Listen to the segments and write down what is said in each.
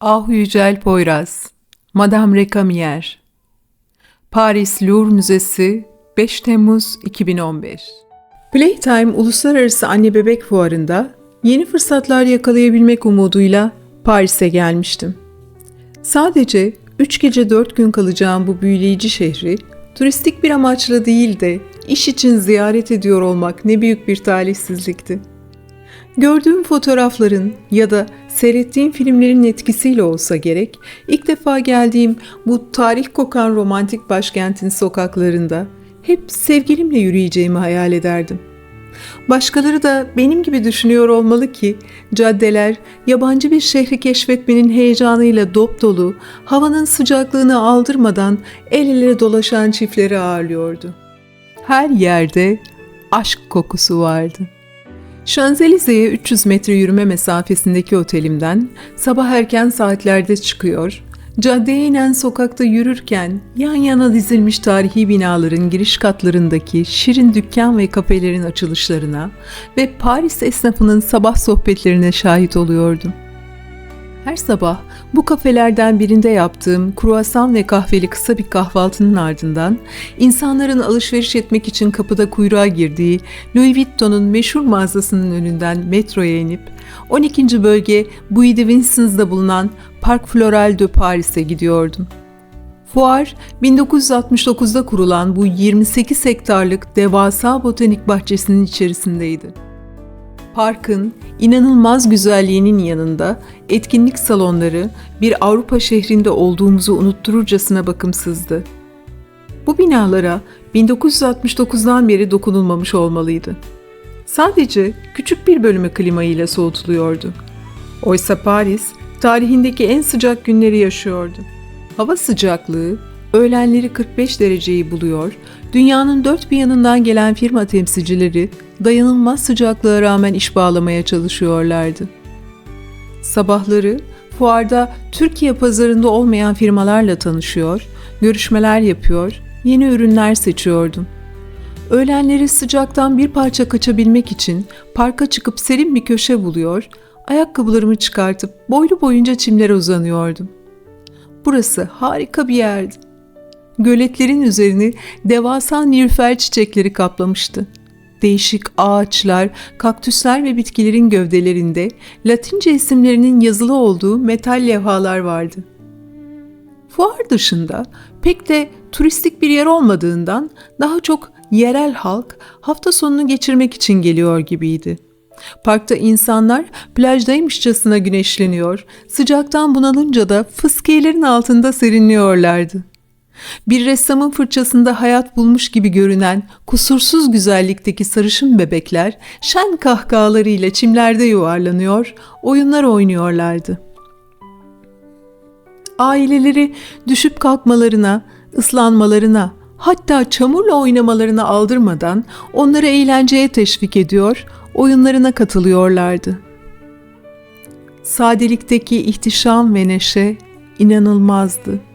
Ah Yücel Poyraz, Madame Recamier, Paris Louvre Müzesi, 5 Temmuz 2015 Playtime Uluslararası Anne Bebek Fuarı'nda yeni fırsatlar yakalayabilmek umuduyla Paris'e gelmiştim. Sadece 3 gece 4 gün kalacağım bu büyüleyici şehri, turistik bir amaçla değil de iş için ziyaret ediyor olmak ne büyük bir talihsizlikti. Gördüğüm fotoğrafların ya da seyrettiğim filmlerin etkisiyle olsa gerek, ilk defa geldiğim bu tarih kokan romantik başkentin sokaklarında hep sevgilimle yürüyeceğimi hayal ederdim. Başkaları da benim gibi düşünüyor olmalı ki caddeler yabancı bir şehri keşfetmenin heyecanıyla dop dolu, havanın sıcaklığını aldırmadan el ele dolaşan çiftleri ağırlıyordu. Her yerde aşk kokusu vardı. Şanzelize'ye 300 metre yürüme mesafesindeki otelimden sabah erken saatlerde çıkıyor, caddeye inen sokakta yürürken yan yana dizilmiş tarihi binaların giriş katlarındaki şirin dükkan ve kafelerin açılışlarına ve Paris esnafının sabah sohbetlerine şahit oluyordum. Her sabah bu kafelerden birinde yaptığım kruvasan ve kahveli kısa bir kahvaltının ardından insanların alışveriş etmek için kapıda kuyruğa girdiği Louis Vuitton'un meşhur mağazasının önünden metroya inip 12. bölge Buy de Vincennes'da bulunan Parc Floral de Paris'e gidiyordum. Fuar 1969'da kurulan bu 28 hektarlık devasa botanik bahçesinin içerisindeydi. Parkın inanılmaz güzelliğinin yanında etkinlik salonları bir Avrupa şehrinde olduğumuzu unuttururcasına bakımsızdı. Bu binalara 1969'dan beri dokunulmamış olmalıydı. Sadece küçük bir bölümü klima ile soğutuluyordu. Oysa Paris tarihindeki en sıcak günleri yaşıyordu. Hava sıcaklığı öğlenleri 45 dereceyi buluyor, dünyanın dört bir yanından gelen firma temsilcileri dayanılmaz sıcaklığa rağmen iş bağlamaya çalışıyorlardı. Sabahları fuarda Türkiye pazarında olmayan firmalarla tanışıyor, görüşmeler yapıyor, yeni ürünler seçiyordum. Öğlenleri sıcaktan bir parça kaçabilmek için parka çıkıp serin bir köşe buluyor, ayakkabılarımı çıkartıp boylu boyunca çimlere uzanıyordum. Burası harika bir yerdi. Göletlerin üzerini devasa nilüfer çiçekleri kaplamıştı değişik ağaçlar, kaktüsler ve bitkilerin gövdelerinde Latince isimlerinin yazılı olduğu metal levhalar vardı. Fuar dışında pek de turistik bir yer olmadığından daha çok yerel halk hafta sonunu geçirmek için geliyor gibiydi. Parkta insanlar plajdaymışçasına güneşleniyor, sıcaktan bunalınca da fıskiyelerin altında serinliyorlardı. Bir ressamın fırçasında hayat bulmuş gibi görünen kusursuz güzellikteki sarışın bebekler şen kahkahalarıyla çimlerde yuvarlanıyor, oyunlar oynuyorlardı. Aileleri düşüp kalkmalarına, ıslanmalarına, hatta çamurla oynamalarına aldırmadan onları eğlenceye teşvik ediyor, oyunlarına katılıyorlardı. Sadelikteki ihtişam ve neşe inanılmazdı.''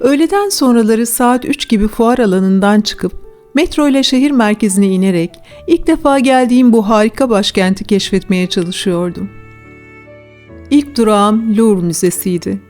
Öğleden sonraları saat 3 gibi fuar alanından çıkıp metro ile şehir merkezine inerek ilk defa geldiğim bu harika başkenti keşfetmeye çalışıyordum. İlk durağım Louvre Müzesi'ydi.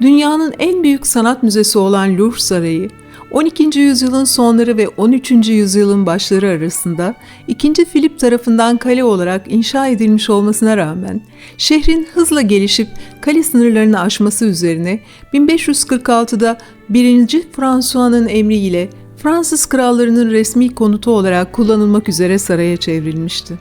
Dünyanın en büyük sanat müzesi olan Louvre Sarayı 12. yüzyılın sonları ve 13. yüzyılın başları arasında 2. Filip tarafından kale olarak inşa edilmiş olmasına rağmen şehrin hızla gelişip kale sınırlarını aşması üzerine 1546'da 1. François'nın emriyle Fransız krallarının resmi konutu olarak kullanılmak üzere saraya çevrilmişti.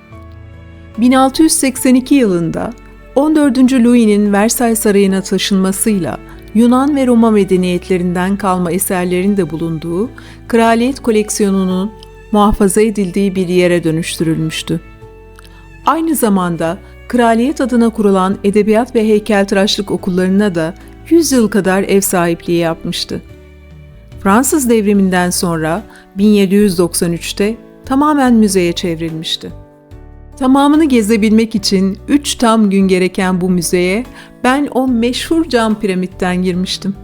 1682 yılında 14. Louis'nin Versailles Sarayı'na taşınmasıyla Yunan ve Roma medeniyetlerinden kalma eserlerin de bulunduğu kraliyet koleksiyonunun muhafaza edildiği bir yere dönüştürülmüştü. Aynı zamanda kraliyet adına kurulan edebiyat ve heykeltıraşlık okullarına da 100 yıl kadar ev sahipliği yapmıştı. Fransız devriminden sonra 1793'te tamamen müzeye çevrilmişti. Tamamını gezebilmek için 3 tam gün gereken bu müzeye ben o meşhur cam piramitten girmiştim.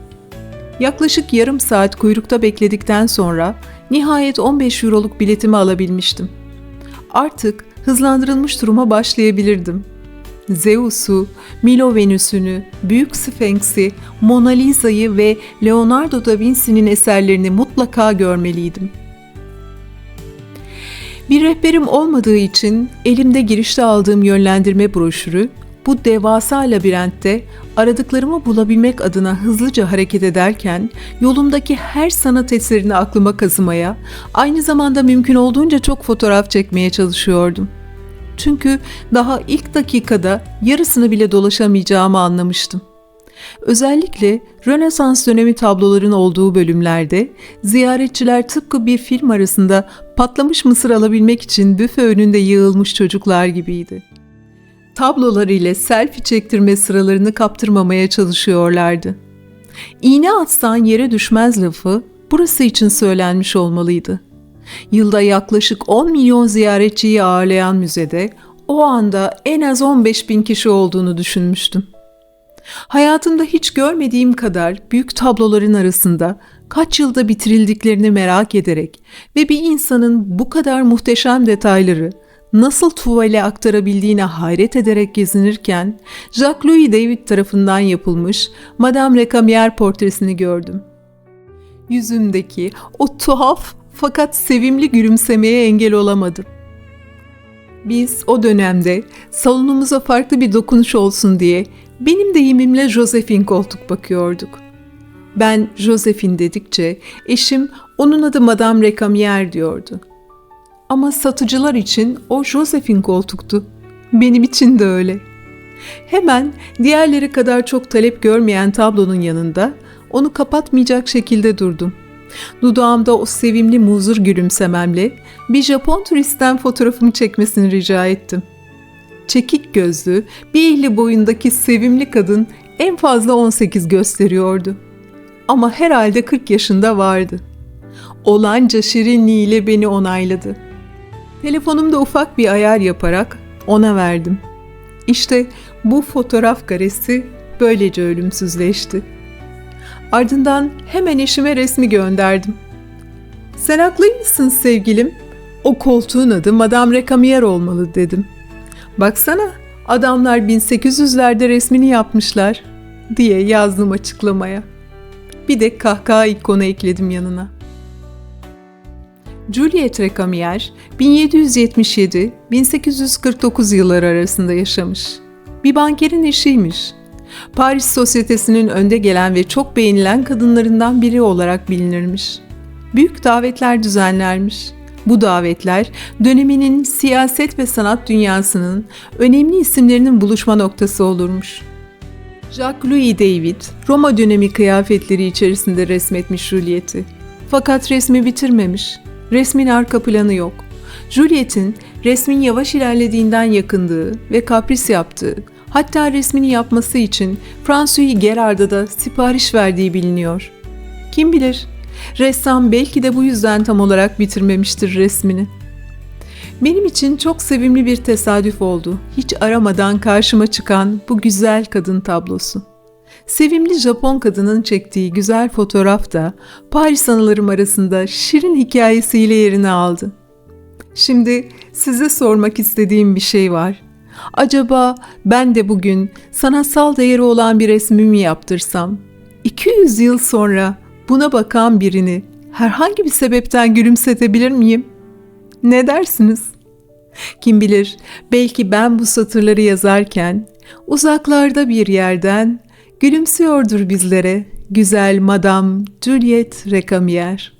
Yaklaşık yarım saat kuyrukta bekledikten sonra nihayet 15 euroluk biletimi alabilmiştim. Artık hızlandırılmış turuma başlayabilirdim. Zeus'u, Milo Venüs'ünü, Büyük Sphinx'i, Mona Lisa'yı ve Leonardo da Vinci'nin eserlerini mutlaka görmeliydim. Bir rehberim olmadığı için elimde girişte aldığım yönlendirme broşürü bu devasa labirentte aradıklarımı bulabilmek adına hızlıca hareket ederken yolumdaki her sanat eserini aklıma kazımaya, aynı zamanda mümkün olduğunca çok fotoğraf çekmeye çalışıyordum. Çünkü daha ilk dakikada yarısını bile dolaşamayacağımı anlamıştım. Özellikle Rönesans dönemi tabloların olduğu bölümlerde ziyaretçiler tıpkı bir film arasında patlamış mısır alabilmek için büfe önünde yığılmış çocuklar gibiydi. Tablolar ile selfie çektirme sıralarını kaptırmamaya çalışıyorlardı. İğne atsan yere düşmez lafı burası için söylenmiş olmalıydı. Yılda yaklaşık 10 milyon ziyaretçiyi ağırlayan müzede o anda en az 15 bin kişi olduğunu düşünmüştüm. Hayatımda hiç görmediğim kadar büyük tabloların arasında kaç yılda bitirildiklerini merak ederek ve bir insanın bu kadar muhteşem detayları nasıl tuvale aktarabildiğine hayret ederek gezinirken Jacques-Louis David tarafından yapılmış Madame Recamier portresini gördüm. Yüzümdeki o tuhaf fakat sevimli gülümsemeye engel olamadım. Biz o dönemde salonumuza farklı bir dokunuş olsun diye benim deyimimle Josephine koltuk bakıyorduk. Ben Josephine dedikçe eşim onun adı Madame Recamier diyordu. Ama satıcılar için o Josephine koltuktu. Benim için de öyle. Hemen diğerleri kadar çok talep görmeyen tablonun yanında onu kapatmayacak şekilde durdum. Dudağımda o sevimli muzur gülümsememle bir Japon turistten fotoğrafımı çekmesini rica ettim. Çekik gözlü, bir ehli boyundaki sevimli kadın en fazla 18 gösteriyordu. Ama herhalde 40 yaşında vardı. Olanca şirinliğiyle beni onayladı. Telefonumda ufak bir ayar yaparak ona verdim. İşte bu fotoğraf karesi böylece ölümsüzleşti. Ardından hemen eşime resmi gönderdim. Sen haklıymışsın sevgilim. O koltuğun adı Madame Recamier olmalı dedim. Baksana adamlar 1800'lerde resmini yapmışlar diye yazdım açıklamaya. Bir de kahkaha ikonu ekledim yanına. Juliet Recamier 1777-1849 yılları arasında yaşamış. Bir bankerin eşiymiş. Paris sosyetesinin önde gelen ve çok beğenilen kadınlarından biri olarak bilinirmiş. Büyük davetler düzenlermiş. Bu davetler döneminin siyaset ve sanat dünyasının önemli isimlerinin buluşma noktası olurmuş. Jacques-Louis David, Roma dönemi kıyafetleri içerisinde resmetmiş Juliet'i. Fakat resmi bitirmemiş. Resmin arka planı yok. Juliet'in resmin yavaş ilerlediğinden yakındığı ve kapris yaptığı, hatta resmini yapması için François Gerard'a da sipariş verdiği biliniyor. Kim bilir, ressam belki de bu yüzden tam olarak bitirmemiştir resmini. Benim için çok sevimli bir tesadüf oldu. Hiç aramadan karşıma çıkan bu güzel kadın tablosu. Sevimli Japon kadının çektiği güzel fotoğraf da Paris anılarım arasında şirin hikayesiyle yerini aldı. Şimdi size sormak istediğim bir şey var. Acaba ben de bugün sanatsal değeri olan bir resmimi yaptırsam, 200 yıl sonra buna bakan birini herhangi bir sebepten gülümsetebilir miyim? Ne dersiniz? Kim bilir belki ben bu satırları yazarken uzaklarda bir yerden gülümsüyordur bizlere güzel Madame Juliette Recamier.